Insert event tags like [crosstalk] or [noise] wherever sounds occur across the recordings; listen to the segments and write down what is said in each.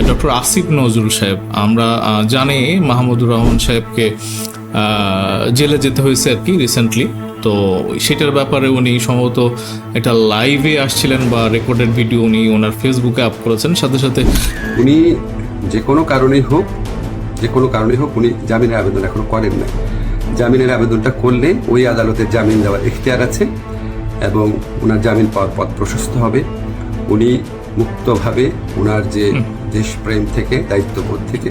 Doctor Asif Nazrul সাহেব আমরা জানি মাহমুদুর রহমান সাহেবকে জেলে যেতে হয়েছে আর কি রিসেন্টলি তো সেটার ব্যাপারে উনি সম্ভবত একটা লাইভে আসছিলেন বা রেকর্ডেড ভিডিও উনি ওনার ফেসবুকে আপ করেছেন। সাথে সাথে উনি যে কোনো কারণেই হোক যে কোনো কারণেই হোক উনি জামিনের আবেদন এখনও করেন না জামিনের আবেদনটা করলে ওই আদালতের জামিন দেওয়ার এখতিয়ার আছে এবং ওনার জামিন পাওয়ার পথ প্রশস্ত হবে। উনি মুক্তভাবে ওনার যে দেশপ্রেম থেকে, দায়িত্ববোধ থেকে।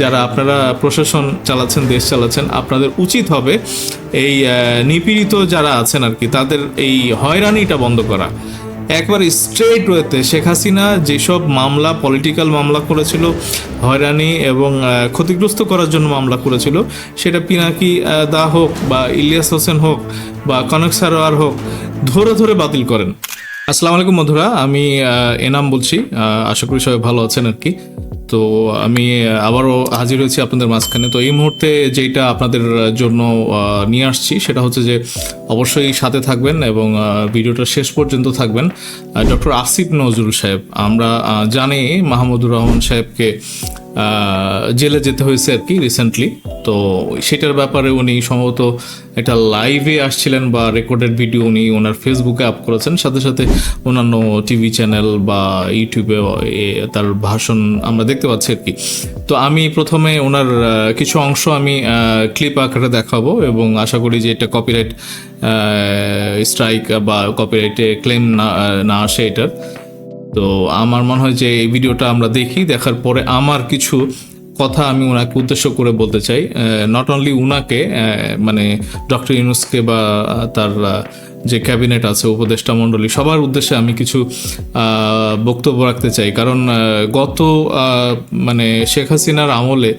যারা আপনারা প্রশাসন চালাচ্ছেন, দেশ চালাচ্ছেন, আপনাদের উচিত হবে এই নিপীড়িত যারা আছেন আর কি, তাদের এই হয়রানিটা বন্ধ করা। একবার স্ট্রেট ওয়েতে শেখ হাসিনা যেসব মামলা পলিটিক্যাল মামলা করেছিল, হয়রানি এবং ক্ষতিগ্রস্ত করার জন্য মামলা করেছিল, সেটা পিনাকি দা হোক বা ইলিয়াস হোসেন হোক বা কনক সারোয়ার হোক, ধরে ধরে বাতিল করেন। আসসালামু আলাইকুম বন্ধুরা, আমি এনাম বলছি। আশা করি সবাই ভালো আছেন আর কি। তো আমি আবারও হাজির হয়েছি আপনাদের মাঝখানে। তো এই মুহূর্তে যেটা আপনাদের জন্য নিয়ে আসছি, সেটা হচ্ছে যে অবশ্যই সাথে থাকবেন এবং ভিডিওটা শেষ পর্যন্ত থাকবেন। ডক্টর আসিফ নজরুল সাহেব, আমরা জানি মাহমুদুর রহমান সাহেবকে জেলে যেতে হয়েছে আর কি রিসেন্টলি তো সেটার ব্যাপারে উনি সম্ভবত একটা লাইভে আসছিলেন বা রেকর্ডেড ভিডিও উনি ওনার ফেসবুকে আপ করেছেন। সাথে সাথে অন্যান্য টিভি চ্যানেল বা ইউটিউবে তার ভাষণ আমরা দেখতে পাচ্ছি আর কি। তো আমি প্রথমে ওনার কিছু অংশ আমি ক্লিপ আকারে দেখাবো এবং আশা করি যে এটা কপিরাইট স্ট্রাইক বা কপিরাইটে ক্লেম না না আসে এটার। তো আমার মনে হয় যে এই ভিডিওটা আমরা দেখি, দেখার পরে আমার কিছু কথা আমি ওনাকে উদ্দেশ্য করে বলতে চাই। নট অনলি উনাকে মানে ডক্টর ইউনুসকে বা তার যে ক্যাবিনেট আছে, উপদেষ্টা মণ্ডলী, সবার উদ্দেশ্যে আমি কিছু বক্তব্য রাখতে চাই। কারণ গত মানে শেখ হাসিনার আমলে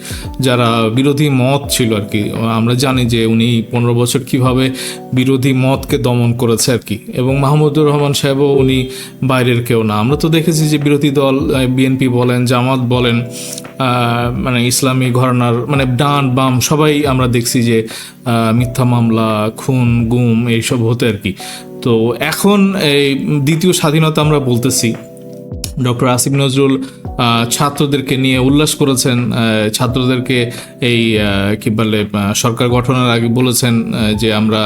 যারা বিরোধী মত ছিল আর কি, আমরা জানি যে উনি পনেরো বছর কীভাবে বিরোধী মতকে দমন করেছে আর কি। এবং মাহমুদুর রহমান সাহেবও উনি বাইরের কেউ না। আমরা তো দেখেছি যে বিরোধী দল বিএনপি বলেন, জামাত বলেন মানে ইসলামী ঘরানার মানে ডান বাম সবাই আমরা দেখছি যে মিথ্যা মামলা, খুন, গুম, এইসব হতে আর কি। তো এখন এই দ্বিতীয় স্বাধীনতা আমরা বলতেছি। ডক্টর আসিফ নজরুল ছাত্রদেরকে নিয়ে উল্লাস করেছেন ছাত্রদেরকে এই কি বলে সরকার গঠনের আগে বলেছেন যে আমরা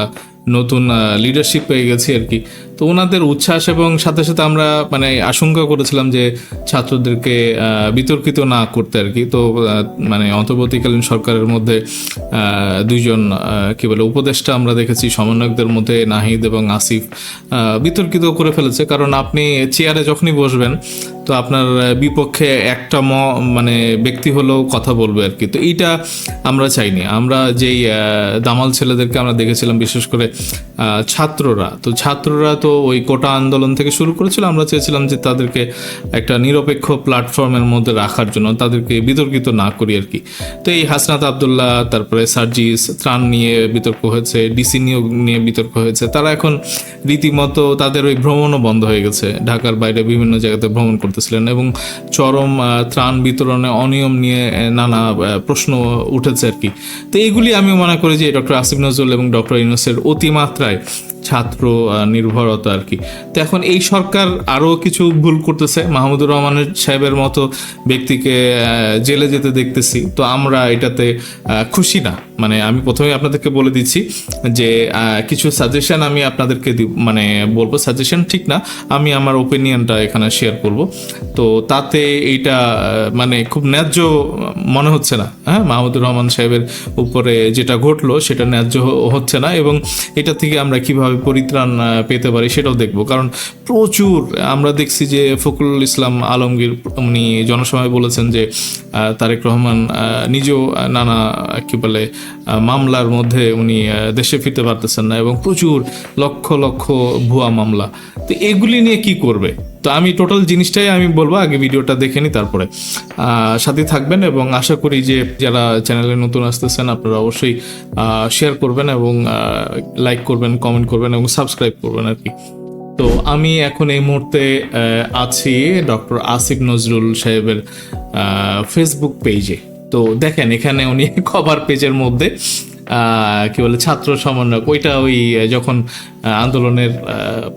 নতুন লিডারশিপ পেয়ে গেছি আর কি। তো ওনাদের উচ্ছ্বাস এবং সাথে সাথে আমরা মানে আশঙ্কা করেছিলাম যে ছাত্রদেরকে বিতর্কিত না করতে আর কি। তো মানে অন্তর্বর্তীকালীন সরকারের মধ্যে দুইজন কি বলে, উপদেষ্টা আমরা দেখেছি, সমন্বয়কদের মধ্যে নাহিদ এবং আসিফ বিতর্কিত করে ফেলেছে। কারণ আপনি চেয়ারে যখনই বসবেন, তো আপনার বিপক্ষে একটা ম মানে ব্যক্তি হলেও কথা বলবে আর কি। তো এইটা আমরা চাইনি। আমরা যেই দামাল ছেলেদেরকে আমরা দেখেছিলাম, বিশেষ করে ছাত্ররা। তো ছাত্ররা তো ওই কোটা আন্দোলন থেকে শুরু করেছিল, আমরা চেয়েছিলাম যে তাদেরকে একটা নিরপেক্ষ প্ল্যাটফর্মের মধ্যে রাখার জন্য, তাদেরকে বিতর্কিত না করি আর কি। তো এই হাসনাত আবদুল্লাহ, তারপরে সার্জিস ত্রাণ নিয়ে বিতর্ক হয়েছে, ডিসি নিয়োগ নিয়ে বিতর্ক হয়েছে, তারা এখন রীতিমতো তাদের ওই ভ্রমণও বন্ধ হয়ে গেছে। ঢাকার বাইরে বিভিন্ন জায়গাতে ভ্রমণ করতেছিলেন এবং চরম ত্রাণ বিতরণে অনিয়ম নিয়ে নানা প্রশ্ন উঠেছে আর কি। তো এইগুলি আমি মনে করি যে ডক্টর আসিফ নজরুল এবং ডক্টর ইউনুসের অতিমাত্রায় ছাত্র নির্ভরতা আর কি। তো এখন এই সরকার আরও কিছু ভুল করতেছে। মাহমুদুর রহমানের সাহেবের মতো ব্যক্তিকে জেলে যেতে দেখতেছি। তো আমরা এটাতে খুশি না। মানে আমি প্রথমে আপনাদেরকে বলে দিচ্ছি যে কিছু সাজেশন আমি আপনাদেরকে মানে বলব। সাজেশন ঠিক না, আমি আমার ওপিনিয়নটা এখানে শেয়ার করব। তো তাতে এইটা মানে খুব ন্যায্য মনে হচ্ছে না হ্যাঁ? মাহমুদুর রহমান সাহেবের উপরে যেটা ঘটলো সেটা ন্যায্য হচ্ছে না এবং এটা থেকে আমরা কীভাবে পরিত্রাণ পেতে পারি সেটাও দেখব। কারণ প্রচুর আমরা দেখছি যে ফখরুল ইসলাম আলমগীর, উনি জনসভায় বলেছেন যে তারেক রহমান নিজেও নানা, কি বলে মামলার মধ্যে উনি দেশে ফিরতে পারতেছেন না এবং প্রচুর লক্ষ লক্ষ ভুয়া মামলা। তো এগুলি নিয়ে কি করবে? তো আমি টোটাল জিনিসটাই আমি বলব, আগে ভিডিওটা দেখে নিই তারপরে সাথে থাকবেন এবং আশা করি যে যারা চ্যানেলে নতুন আসতেছেন, আপনারা অবশ্যই শেয়ার করবেন এবং লাইক করবেন কমেন্ট করবেন এবং সাবস্ক্রাইব করবেন আর কি। তো আমি এখন এই মুহূর্তে আছি ডক্টর আসিফ নজরুল সাহেবের ফেসবুক পেজে তো দেখেন, এখানে উনি [laughs] কভার পেজের মধ্যে কি বলে, ছাত্র সমন্বয়ক, ওইটা ওই যখন আন্দোলনের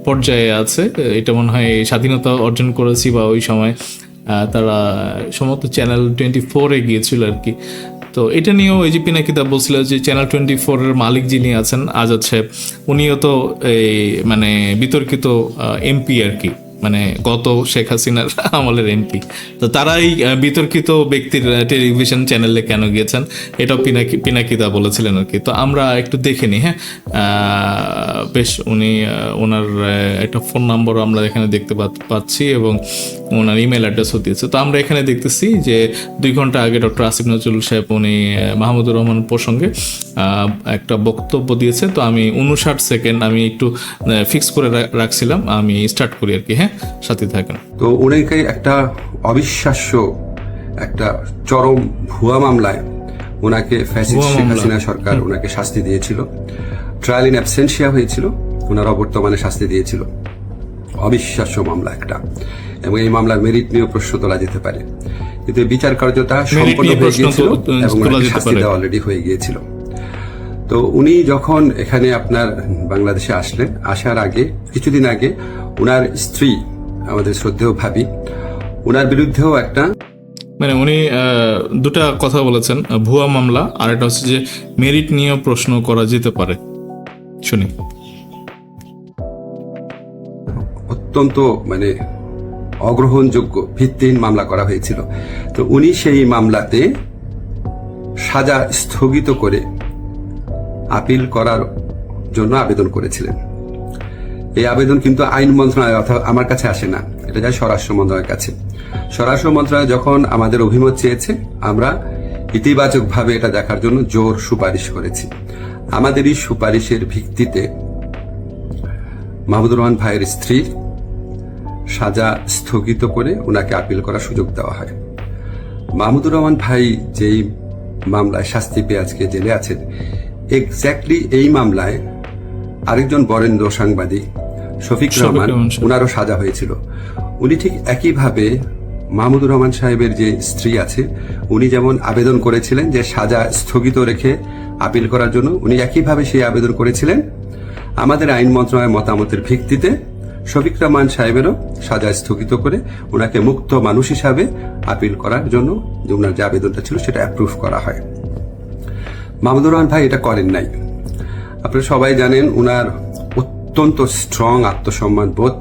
পর্যায়ে আছে, এটা মনে হয় স্বাধীনতা অর্জন করেছি বা ওই সময় তারা সমস্ত চ্যানেল টোয়েন্টি ফোরে গিয়েছিল আর কি। তো এটা নিয়েও এই যে পিনাকিদা বলছিল যে চ্যানেল টোয়েন্টি ফোরের মালিক যিনি আছেন, আজাদ সাহেব, উনিও তো এই মানে বিতর্কিত এমপি আর কি। মানে গত শেখ হাসিনার [laughs] আমলের এমপি। তো তারাই বিতর্কিত ব্যক্তির টেলিভিশন চ্যানেলে কেন গিয়েছেন এটাও পিনাকি, পিনাকিদা বলেছিলেন আর কি। তো আমরা একটু দেখে নিই হ্যাঁ? বেশ, উনি ওনার একটা ফোন নম্বর আমরা এখানে দেখতে পাচ্ছি এবং ওনার ইমেল অ্যাড্রেসও দিয়েছে। তো আমরা এখানে দেখতেছি যে দুই ঘণ্টা আগে ডক্টর আসিফ নজরুল সাহেব, উনি মাহমুদুর রহমান প্রসঙ্গে একটা বক্তব্য দিয়েছে। তো আমি উনষাট সেকেন্ড আমি একটু ফিক্স করে রাখছিলাম, আমি স্টার্ট করি আর কি হ্যাঁ? সাথে থাকেন। তো উনাকে একটা অবিশ্বাস্য একটা চরম ভুয়া মামলায় ওনাকে ফ্যাসিস্ট শেখ হাসিনা সরকার ওনাকে শাস্তি দিয়েছিল। ট্রায়াল ইন অ্যাবসেন্সিয়া হয়েছিল ওনার অবর্তমানে শাস্তি দিয়েছিল। অবিশ্বাস্য মামলা একটা। এবং এই মামলার মেরিট নিয়েও প্রশ্ন তোলা যেতে পারে। কিন্তু বিচার কার্যতা সম্পন্ন হয়ে গিয়েছিল এবং ওনাকে শাস্তি দেওয়া অলরেডি হয়ে গিয়েছিল। তো উনি যখন এখানে আপনার বাংলাদেশে আসলেন আসার আগে কিছুদিন আগে ওনার স্ত্রী আমাদের শ্রদ্ধেয় ভাবি ওনার বিরুদ্ধেও একটা মানে উনি দুটা কথা বলেছেন ভুয়া মামলা আর একটা হচ্ছে যে মেরিট নিয়েও প্রশ্ন করা যেতে পারে। শুনি। অত্যন্ত মানে অগ্রহণযোগ্য ভিত্তিহীন মামলা করা হয়েছিল। তো উনি সেই মামলাতে সাজা স্থগিত করে আপিল করার জন্য আবেদন করেছিলেন। এই আবেদন কিন্তু আইন মন্ত্রণালয় অর্থাৎ আমার কাছে আসে না। এটা যায় স্বরাষ্ট্র মন্ত্রণালয়ের কাছে। স্বরাষ্ট্র মন্ত্রণালয় যখন আমাদের অভিমত চেয়েছে, আমরা ইতিবাচকভাবে এটা দেখার জন্য জোর সুপারিশ করেছি। আমাদের এই সুপারিশের ভিত্তিতে মাহমুদুর রহমান ভাইয়ের স্ত্রীর সাজা স্থগিত করে ওনাকে আপিল করার সুযোগ দেওয়া হয়। মাহমুদুর রহমান ভাই যেই মামলায় শাস্তি পেয়ে আজকে জেলে আছেন, এক্স্যাক্টলি এই মামলায় আরেকজন বরেন্দ্র সাংবাদিক শফিক রহমান ওনারও সাজা হয়েছিল। উনি ঠিক একইভাবে মাহমুদুর রহমান সাহেবের যে স্ত্রী আছে উনি যেমন আবেদন করেছিলেন যে সাজা স্থগিত রেখে আপিল করার জন্য উনি একইভাবে সেই আবেদন করেছিলেন। আমাদের আইন মন্ত্রণালয়ের মতামতের ভিত্তিতে শফিক রহমান সাহেবেরও সাজা স্থগিত করে ওনাকে মুক্ত মানুষ হিসাবে আপিল করার জন্য ওনার যে আবেদনটা ছিল সেটা অ্যাপ্রুভ করা হয়। মাহমুদুর রহমান ভাই এটা করেন নাই। আপনারা সবাই জানেন উনার অত্যন্ত স্ট্রং আত্মসম্মান বোধ।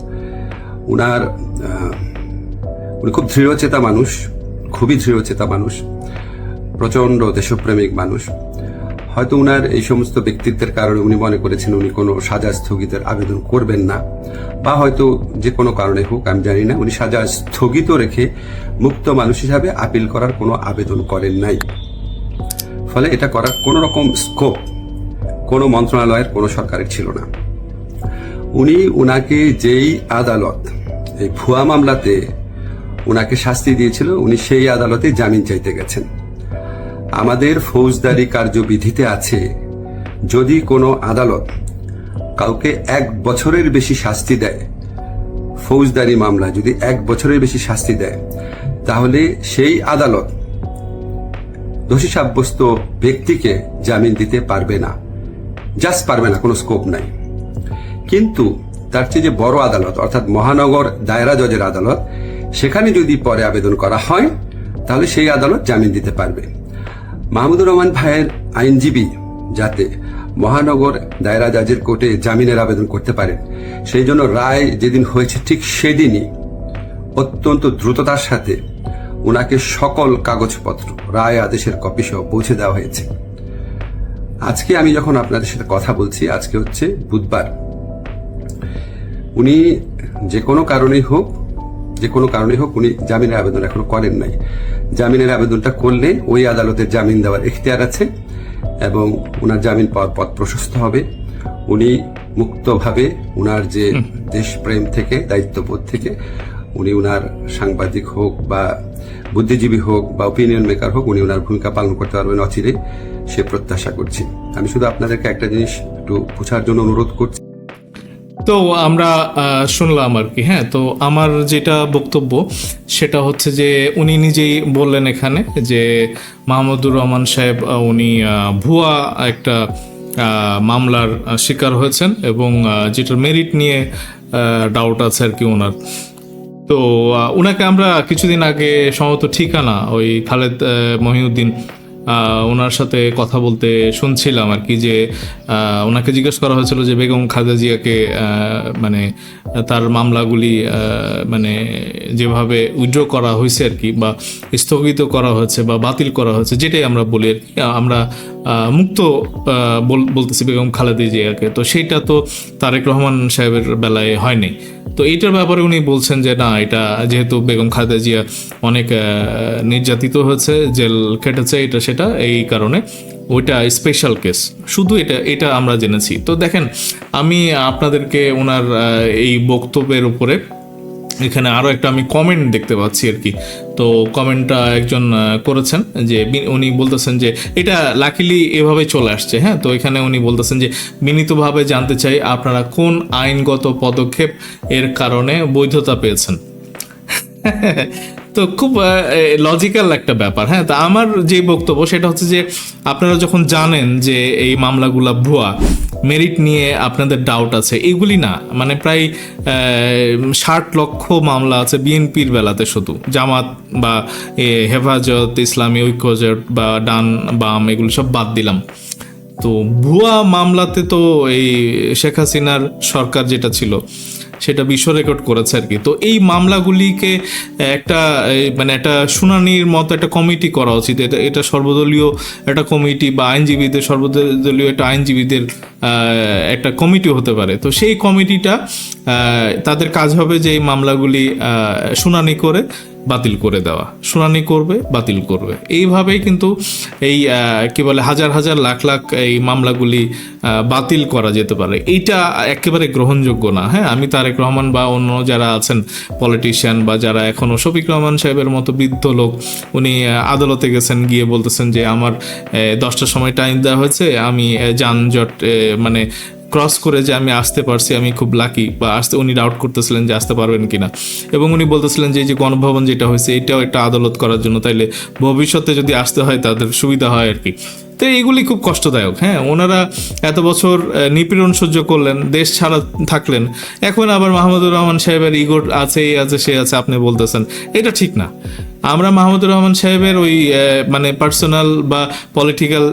উনার উনি খুব দৃঢ়চেতা মানুষ, খুবই দৃঢ়চেতা মানুষ প্রচণ্ড দেশপ্রেমিক মানুষ। হয়তো উনার এই সমস্ত ব্যক্তিত্বের কারণে উনি মনে করেছেন উনি কোনো সাজা স্থগিতের আবেদন করবেন না, বা হয়তো যে কোনো কারণে হোক, আমি জানি না, উনি সাজা স্থগিত রেখে মুক্ত মানুষ হিসাবে আপিল করার কোনো আবেদন করেন নাই। ফলে এটা করার কোনো রকম স্কোপ কোনো মন্ত্রণালয়ের, কোনো সরকারের ছিল না। উনি উনাকে যেই আদালত, এই ভুয়া মামলাতে উনাকে শাস্তি দিয়েছিল, উনি সেই আদালতে জামিন চাইতে গেছেন। আমাদের ফৌজদারি কার্যবিধিতে আছে, যদি কোনো আদালত কাউকে এক বছরের বেশি শাস্তি দেয়, ফৌজদারি মামলা যদি এক বছরের বেশি শাস্তি দেয়, তাহলে সেই আদালত দোষী সাব্যস্ত ব্যক্তিকে জামিন দিতে পারবে না। জাস্ট পারবে না, কোনো স্কোপ নাই। কিন্তু তার চেয়ে যে বড় আদালত, অর্থাৎ মহানগর দায়রা জজের আদালত, সেখানে যদি পরে আবেদন করা হয়, তাহলে সেই আদালত জামিন দিতে পারবে। মাহমুদুর রহমান ভাইয়ের আইনজীবী যাতে মহানগর দায়রা জাজের কোর্টে জামিনের আবেদন করতে পারেন সেই জন্য রায় যেদিন হয়েছে ঠিক সেদিনই অত্যন্ত দ্রুততার সাথে ওনাকে সকল কাগজপত্র, রায় আদেশের কপি সহ পৌঁছে দেওয়া হয়েছে। আজকে আমি যখন আপনাদের সাথে কথা বলছি, আজকে হচ্ছে বুধবার। উনি যে কোনো কারণেই হোক যে কোনো কারণেই হোক উনি জামিনের আবেদন এখনও করেন নাই। জামিনের আবেদনটা করলে ওই আদালতের জামিন দেওয়ার এখতিয়ার আছে এবং ওনার জামিন পাওয়ার পথ প্রশস্ত হবে। উনি মুক্তভাবে উনার যে দেশপ্রেম থেকে দায়িত্ববোধ থেকে উনি উনার সাংবাদিক হোক বা বুদ্ধিজীবী হোক বা ওপিনিয়ন মেকার হোক উনি ওনার ভূমিকা পালন করতে পারবেন অচিরে সে প্রত্যাশা করছি। আমি শুধু আপনাদেরকে একটা জিনিস একটু বোঝার জন্য অনুরোধ করছি। তো আমরা শুনলাম আর কি হ্যাঁ? তো আমার যেটা বক্তব্য, সেটা হচ্ছে যে উনি নিজেই বললেন এখানে যে মাহমুদুর রহমান সাহেব উনি ভুয়া একটা মামলার শিকার হয়েছেন এবং যেটার মেরিট নিয়ে ডাউট আছে আর কি ওনার তো ওনাকে আমরা কিছুদিন আগে সম্ভবত ঠিকানা, ওই খালেদ মহিউদ্দিন ওনার সাথে কথা বলতে শুনছিলাম আর কি যে ওনাকে জিজ্ঞেস করা হয়েছিল যে বেগম খালেদা জিয়াকে মানে তার মামলাগুলি মানে যেভাবে উইড্র করা হয়েছে আর কি বা স্থগিত করা হয়েছে বা বাতিল করা হয়েছে, যেটাই আমরা বলি আর কি। আমরা মুক্ত বল- বলতেছি বেগম খালেদা জিয়াকে। তো সেইটা তো তারেক রহমান সাহেবের বেলায় হয়নি। তো এইটার ব্যাপারে উনি বলছেন যে, না, এটা যেহেতু বেগম খালেদা জিয়া অনেক নির্যাতিত হয়েছে, জেল কেটেছে এটা সেটা, এই কারণে ওইটা স্পেশাল কেস শুধু এটা এটা আমরা জেনেছি। তো দেখেন, আমি আপনাদেরকে ওনার এই বক্তব্যের উপরে এখানে আরও একটা আমি কমেন্ট দেখতে পাচ্ছি আর কি। তো কমেন্টটা একজন করেছেন যে উনি বলতেছেন যে, এটা লাকিলি এভাবে চলে আসছে। হ্যাঁ তো এখানে উনি বলতেছেন যে, বিনীতভাবে জানতে চাই আপনারা কোন আইনগত পদক্ষেপ এর কারণে বৈধতা পেয়েছেন? [laughs] তো খুব লজিক্যাল একটা ব্যাপার। হ্যাঁ তা আমার যে বক্তব্য সেটা হচ্ছে যে, আপনারা যখন জানেন যে এই মামলাগুলা ভুয়া মেরিট নিয়ে আপনাদের ডাউট আছে, এগুলি না। মানে প্রায় ষাট লক্ষ মামলা আছে বিএনপির বেলাতে শুধু। জামাত বা হেফাজত, ইসলামী ঐক্যজোট বা, ডান, বাম, এগুলো সব বাদ দিলাম। তো ভুয়া মামলাতে তো এই শেখ হাসিনার সরকার যেটা ছিল সেটা বিশ্ব রেকর্ড করেছে আর কি। তো এই মামলাগুলিকে একটা মানে একটা শুনানির মতো একটা কমিটি করা উচিত। এটা এটা সর্বদলীয় একটা কমিটি বা আইনজীবীদের, সর্বদলীয় একটা আইনজীবীদের একটা কমিটি হতে পারে। তো সেই কমিটিটা তাদের কাজ হবে যে এই মামলাগুলি শুনানি করে বাতিল করে দেওয়া। শুনানি করবে, বাতিল করবে। এইভাবেই কিন্তু এই কি বলে, হাজার হাজার লাখ লাখ এই মামলাগুলি বাতিল করা যেতে পারে। এইটা একেবারে গ্রহণযোগ্য না হ্যাঁ? আমি তারেক রহমান বা অন্য যারা আছেন পলিটিশিয়ান বা যারা এখনও শফিক রহমান সাহেবের মতো বৃদ্ধ লোক, উনি আদালতে গেছেন, গিয়ে বলতেছেন যে, আমার দশটার সময় টাইম দেওয়া হয়েছে, আমি যানজট মানে ক্রস করে যে আমি আসতে পারছি, আমি খুব লাকি বা আসতে, উনি ডাউট করতেছিলেন যে আসতে পারবেন কিনা। এবং উনি বলতেছিলেন যে এই যে গণভবন যেটা হয়েছে, এটাও একটা আদালত করার জন্য, তাইলে ভবিষ্যতে যদি আসতে হয় তাদের সুবিধা হয় আর কি তো এইগুলি খুব কষ্টদায়ক হ্যাঁ? ওনারা এত বছর নিপীড়ন সহ্য করলেন, দেশ ছাড়া থাকলেন। এখন আবার মাহমুদুর রহমান সাহেবের ইগোর আছে, এই আছে, সে আছে, আপনি বলতেছেন। এটা ঠিক না। আমরা মাহমুদুর রহমান সাহেবের ওই মানে পার্সোনাল বা পলিটিক্যাল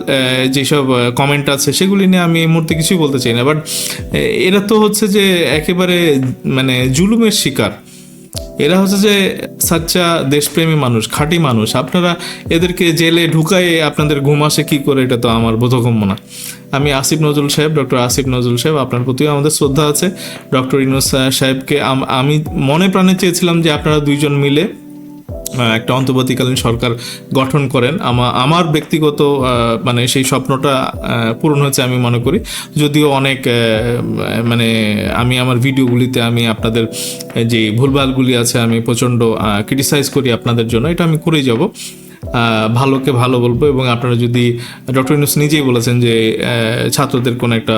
যেসব কমেন্ট আছে, সেগুলি নিয়ে আমি এই মুহূর্তে কিছুই বলতে চাই না। বাট এরা তো হচ্ছে যে একেবারে মানে জুলুমের শিকার। এরা হচ্ছে যে সাচ্চা দেশপ্রেমী মানুষ, খাঁটি মানুষ। আপনারা এদেরকে জেলে ঢুকায়ে আপনাদের ঘুম আসে কি করে, এটা তো আমার বোধগম্য না। আমি আসিফ নজরুল সাহেব, ডক্টর আসিফ নজরুল সাহেব, আপনার প্রতিও আমাদের শ্রদ্ধা আছে। ডক্টর ইনোস সাহেবকে আমি মনে প্রাণে চেয়েছিলাম যে আপনারা দুইজন মিলে একটা অন্তর্বর্তীকালীন সরকার গঠন করেন। আমা- আমার ব্যক্তিগত মানে সেই স্বপ্নটা পূরণ হয়েছে আমি মনে করি। যদিও অনেক মানে আমি আমার ভিডিওগুলিতে আমি আপনাদের যে ভুলভালগুলি আছে আমি প্রচণ্ড ক্রিটিসাইজ করি আপনাদের জন্য, এটা আমি করেই যাব। ভালোকে ভালো বলব এবং আপনারা যদি ডক্টর ইউনুস নিজেই বলেছেন যে ছাত্রদের কোনো একটা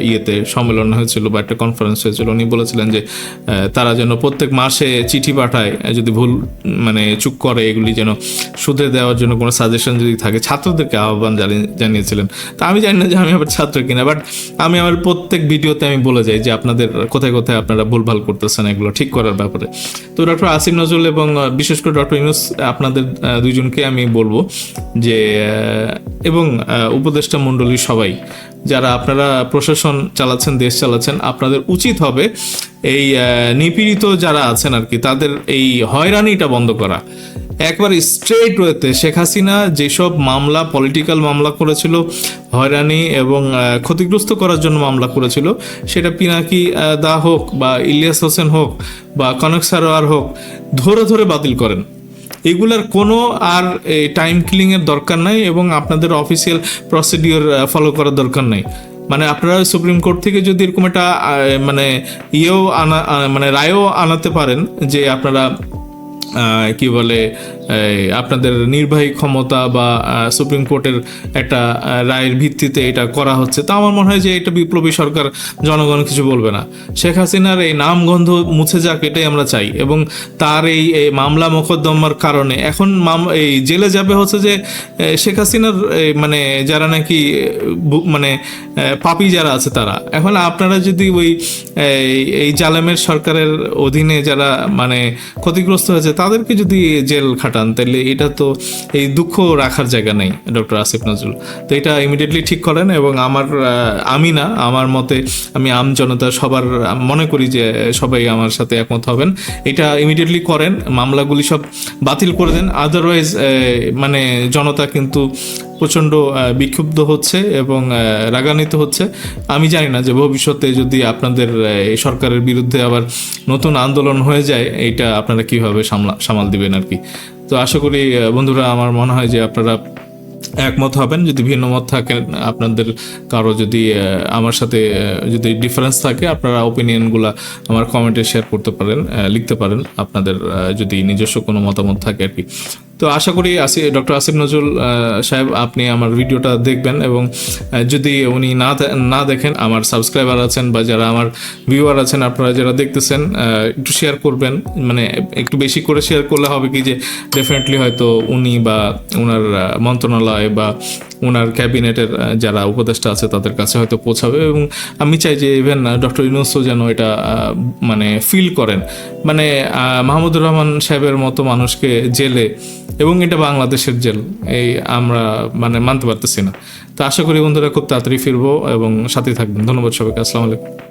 ইয়েতে সম্মেলন হয়েছিল বা একটা কনফারেন্স হয়েছিল উনি বলেছিলেন যে তারা যেন প্রত্যেক মাসে চিঠি পাঠায় যদি ভুল মানে চুক করে এগুলি যেন শুধরে দেওয়ার জন্য কোনো সাজেশন যদি থাকে ছাত্রদেরকে আহ্বান জানি- জানিয়েছিলেন। তা আমি জানি না যে আমি আবার ছাত্র কিনা বাট আমি আমার প্রত্যেক ভিডিওতে আমি বলে যাই যে আপনাদের কোথায় কোথায় আপনারা ভুলভাল করতেছেন এগুলো ঠিক করার ব্যাপারে। তো ডক্টর আসিফ নজরুল এবং বিশেষ করে ডক্টর ইউনুস আপনাদের আহ, দুইজনকে আমি বলব যে এবং উপদেষ্টা মণ্ডলী সবাই, যারা আপনারা প্রশাসন চালাচ্ছেন, দেশ চালাচ্ছেন, আপনাদের উচিত হবে এই নিপীড়িত যারা আছেন আর কি, তাদের এই হয়রানিটা বন্ধ করা। একবার স্ট্রেট ওয়েতে শেখ হাসিনা যেসব মামলা পলিটিক্যাল মামলা করেছিল, হয়রানি এবং ক্ষতিগ্রস্ত করার জন্য মামলা করেছিল, সেটা পিনাকি দা হোক বা ইলিয়াস হোসেন হোক বা কনক সারোয়ার হোক, ধরে ধরে বাতিল করেন। এগুলার কোনো আর টাইম কিলিংয়ের দরকার নাই এবং আপনাদের অফিসিয়াল প্রসিডিওর ফলো করার দরকার নাই। মানে আপনারা সুপ্রিম কোর্ট থেকে যদি এরকম একটা মানে ইয়েও আনা মানে রায়ও আনাতে পারেন যে আপনারা কি বলে আপনাদের নির্বাহী ক্ষমতা বা সুপ্রিম কোর্টের একটা রায়ের ভিত্তিতে এটা করা হচ্ছে। তা আমার মনে হয় যে এটা বিপ্লবী সরকার, জনগণ কিছু বলবে না। শেখ হাসিনার এই নামগন্ধ মুছে যাক, এটাই আমরা চাই। এবং তার এই মামলা মোকদ্দমার কারণে এখন এই জেলে যাবে হচ্ছে যে শেখ হাসিনার মানে যারা নাকি মানে পাপী যারা আছে তারা। এখন আপনারা যদি ওই, এই- জালেমের সরকারের অধীনে যারা মানে ক্ষতিগ্রস্ত হয়েছে, তাদেরকে যদি জেল খাটান তাহলে এটা তো এই দুঃখ রাখার জায়গা নেই, ডক্টর আসিফ নজরুল। তো এটা ইমিডিয়েটলি ঠিক করেন এবং আমার আমি না, আমার মতে আমি আম জনতা সবার মনে করি যে সবাই আমার সাথে একমত হবেন। এটা ইমিডিয়েটলি করেন, মামলাগুলি সব বাতিল করে দেন। আদারওয়াইজ মানে জনতা কিন্তু প্রচণ্ড বিক্ষুব্ধ হচ্ছে এবং রাগান্বিত হচ্ছে। আমি জানি না যে ভবিষ্যতে যদি আপনাদের এই সরকারের বিরুদ্ধে আবার নতুন আন্দোলন হয়ে যায় এটা আপনারা কীভাবে সামলা, সামাল দিবেন আর কি? তো আশা করি বন্ধুরা, আমার মনে হয় যে আপনারা একমত হবেন। যদি ভিন্ন মত থাকেন আপনাদের কারও যদি আমার সাথে যদি ডিফারেন্স থাকে, আপনারা ওপিনিয়নগুলো আমার কমেন্টে শেয়ার করতে পারেন লিখতে পারেন। আপনাদের যদি নিজস্ব কোনো মতামত থাকে আর কি। তো আশা করি আসি ডক্টর আসিফ নজরুল সাহেব, আপনি আমার ভিডিওটা দেখবেন এবং যদি উনি না না দেখেন, আমার সাবস্ক্রাইবার আছেন বা যারা আমার ভিউয়ার আছেন, আপনারা যারা দেখতেছেন একটু শেয়ার করবেন। মানে একটু বেশি করে শেয়ার করলে হবে কি যে ডেফিনেটলি হয়তো উনি বা ওনার মন্ত্রণালয় বা ওনার ক্যাবিনেটের যারা উপদেষ্টা আছে তাদের কাছে হয়তো পৌঁছাবে এবং আমি চাই যে ইভেন ডক্টর ইউনুসও যেন এটা মানে ফিল করেন। মানে মাহমুদুর রহমান সাহেবের মতো মানুষকে জেলে এবং এটা বাংলাদেশের জেল, এই আমরা মানে মানতে পারতেছি না। তো আশা করি বন্ধুরা খুব তাড়াতাড়ি ফিরবো এবং সাথে থাকবেন। ধন্যবাদ সবাইকে। আসসালামু আলাইকুম।